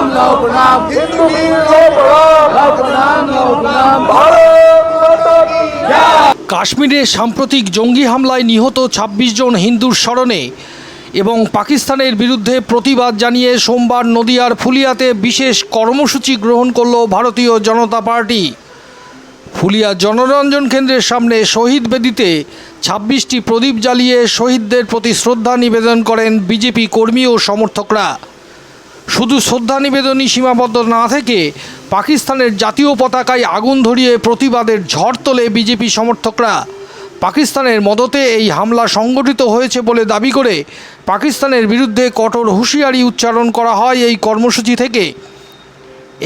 প্রণাম নাও প্রণাম হিন্দু বীর নাও প্রণাম প্রণাম ভারত কাশ্মীরে সাম্প্রতিক জঙ্গি হামলায় নিহত ২৬ জন হিন্দুর স্মরণে এবং পাকিস্তানের বিরুদ্ধে প্রতিবাদ জানিয়ে সোমবার নদিয়ার ফুলিয়াতে বিশেষ কর্মসূচি গ্রহণ করল ভারতীয় জনতা পার্টি। ফুলিয়া জনরঞ্জন কেন্দ্রের সামনে শহীদ বেদিতে ছাব্বিশটি প্রদীপ জ্বালিয়ে শহীদদের প্রতি শ্রদ্ধা নিবেদন করেন বিজেপি কর্মী ও সমর্থকরা। শুধু শ্রদ্ধা নিবেদনই সীমাবদ্ধ না থেকে পাকিস্তানের জাতীয় পতাকায় আগুন ধরিয়ে প্রতিবাদের ঝড় তোলে বিজেপি সমর্থকরা। পাকিস্তানের মদতে এই হামলা সংগঠিত হয়েছে বলে দাবি করে পাকিস্তানের বিরুদ্ধে কঠোর হুঁশিয়ারি উচ্চারণ করা হয় এই কর্মসূচি থেকে।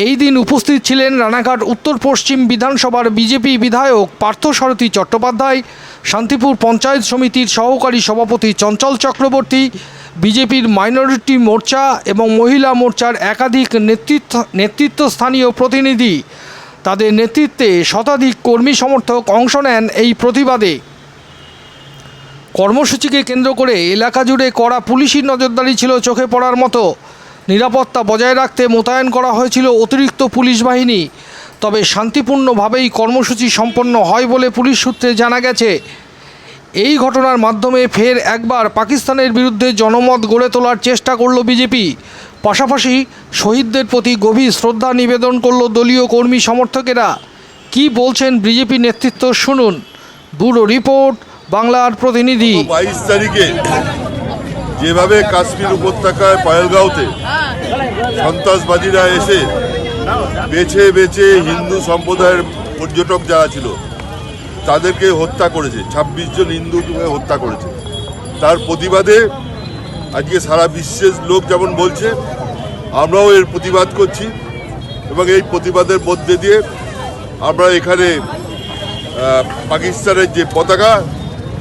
এই দিন উপস্থিত ছিলেন রানাঘাট উত্তর পশ্চিম বিধানসভার বিজেপি বিধায়ক পার্থসারথী চট্টোপাধ্যায়, শান্তিপুর পঞ্চায়েত সমিতির সহকারী সভাপতি চঞ্চল চক্রবর্তী বিজেপির মাইনরিটি মোর্চা এবং মহিলা মোর্চার একাধিক নেতৃত্ব নেতৃত্বস্থানীয় প্রতিনিধি। তাদের নেতৃত্বে শতাধিক কর্মী সমর্থক অংশ নেন এই প্রতিবাদে। কর্মসূচিকে কেন্দ্র করে এলাকা জুড়ে কড়া পুলিশি নজরদারি ছিল চোখে পড়ার মতো। নিরাপত্তা বজায় রাখতে মোতায়েন করা হয়েছিল অতিরিক্ত পুলিশ বাহিনী। তবে শান্তিপূর্ণভাবেই কর্মসূচি সম্পন্ন হয় বলে পুলিশ সূত্রে জানা গেছে। এই ঘটনার মাধ্যমে ফের একবার পাকিস্তানের বিরুদ্ধে জনমত গড়ে তোলার চেষ্টা করল বিজেপি। পাশাপাশি শহীদদের প্রতি গভীর শ্রদ্ধা নিবেদন করল দলীয় কর্মী সমর্থকেরা। কি বলছেন বিজেপি নেতৃত্ব শুনুন। ব্যুরো রিপোর্ট, বাংলার প্রতিনিধি। বাইশ তারিখে যেভাবে কাশ্মীর উপত্যকায় পয়েলগাঁওতে সন্ত্রাসবাদীরা এসে বেছে বেছে হিন্দু সম্প্রদায়ের পর্যটক যারা ছিল তাদেরকে হত্যা করেছে। ছাব্বিশ জন হিন্দুকে হত্যা করেছে। তার প্রতিবাদে আজকে সারা বিশ্বের লোক যেমন বলছে, আমরাও এর প্রতিবাদ করছি এবং এই প্রতিবাদের মধ্যে দিয়ে আমরা এখানে পাকিস্তানের যে পতাকা,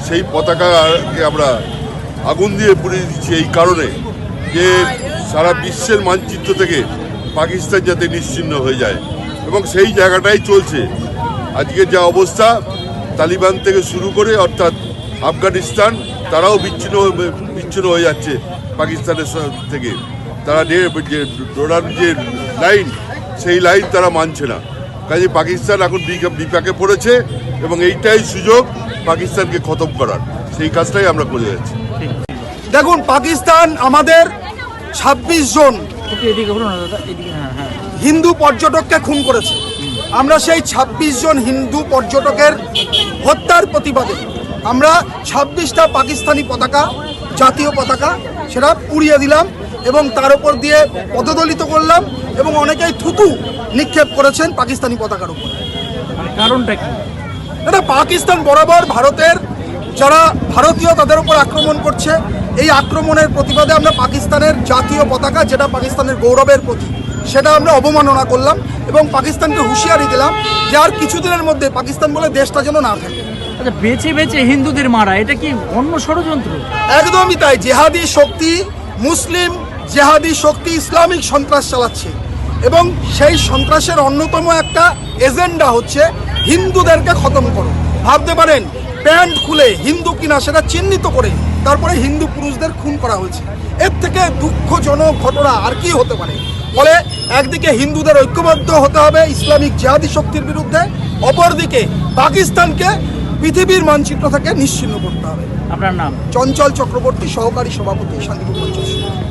সেই পতাকাকে আমরা আগুন দিয়ে পুড়িয়ে দিচ্ছি এই কারণে যে সারা বিশ্বের মানচিত্র থেকে পাকিস্তান যাতে নিশ্চিহ্ন হয়ে যায়। এবং সেই জায়গাটাই চলছে। আজকের যা অবস্থা তালিবান থেকে শুরু করে অর্থাৎ আফগানিস্তান তারাও বিচ্ছিন্ন হয়ে- বিচ্ছিন্ন হয়ে যাচ্ছে পাকিস্তানের থেকে। তারা যে- ডোনার যে লাইন সেই লাইন তারা মানছে না। কাজে পাকিস্তান এখন বিপাকে পড়েছে এবং এইটাই সুযোগ পাকিস্তানকে খতম করার। সেই কাজটাই আমরা করে যাচ্ছি। দেখুন পাকিস্তান আমাদের ২৬ জন একটু এদিকে বলুন না দাদা এদিকে হ্যাঁ হ্যাঁ। হিন্দু পর্যটককে খুন করেছে। আমরা সেই ২৬ জন হিন্দু পর্যটকের হত্যার প্রতিবাদে আমরা ছাব্বিশটা পাকিস্তানি পতাকা জাতীয় পতাকা সেটা পুড়িয়ে দিলাম এবং তার উপর দিয়ে পদদলিত করলাম এবং অনেকেই থুতু নিক্ষেপ করেছেন পাকিস্তানি পতাকার উপর। কারণটা কি? দাদা পাকিস্তান বরাবর ভারতের যারা ভারতীয় তাদের উপর আক্রমণ করছে এই আক্রমণের প্রতিবাদে আমরা পাকিস্তানের জাতীয় পতাকা যেটা পাকিস্তানের গৌরবের প্রতীক সেটা আমরা অবমাননা করলাম এবং পাকিস্তানকে হুঁশিয়ারি দিলাম যে আর কিছুদিনের মধ্যে পাকিস্তান বলে দেশটা যেন না থাকে। আচ্ছা বেছে বেছে হিন্দুদের মারা এটা কি অন্য ষড়যন্ত্র? একদমই তাই জেহাদি শক্তি মুসলিম জেহাদি শক্তি ইসলামিক সন্ত্রাস চালাচ্ছে এবং সেই সন্ত্রাসের অন্যতম একটা এজেন্ডা হচ্ছে হিন্দুদেরকে খতম করো। ভাবতে পারেন প্যান্ট খুলে হিন্দু কিনা সেটা চিহ্নিত করে তারপরে হিন্দু পুরুষদের খুন করা হয়েছে। এর থেকে দুঃখজনক ঘটনা আর কি হতে পারে? ফলে একদিকে হিন্দুদের ঐক্যবদ্ধ হতে হবে ইসলামিক জেহাদি শক্তির বিরুদ্ধে অপরদিকে পাকিস্তানকে পৃথিবীর মানচিত্র থেকে নিশ্চিন্ন করতে হবে আপনার নাম চঞ্চল চক্রবর্তী সহকারী সভাপতি শান্তিপুর পঞ্চায়েত।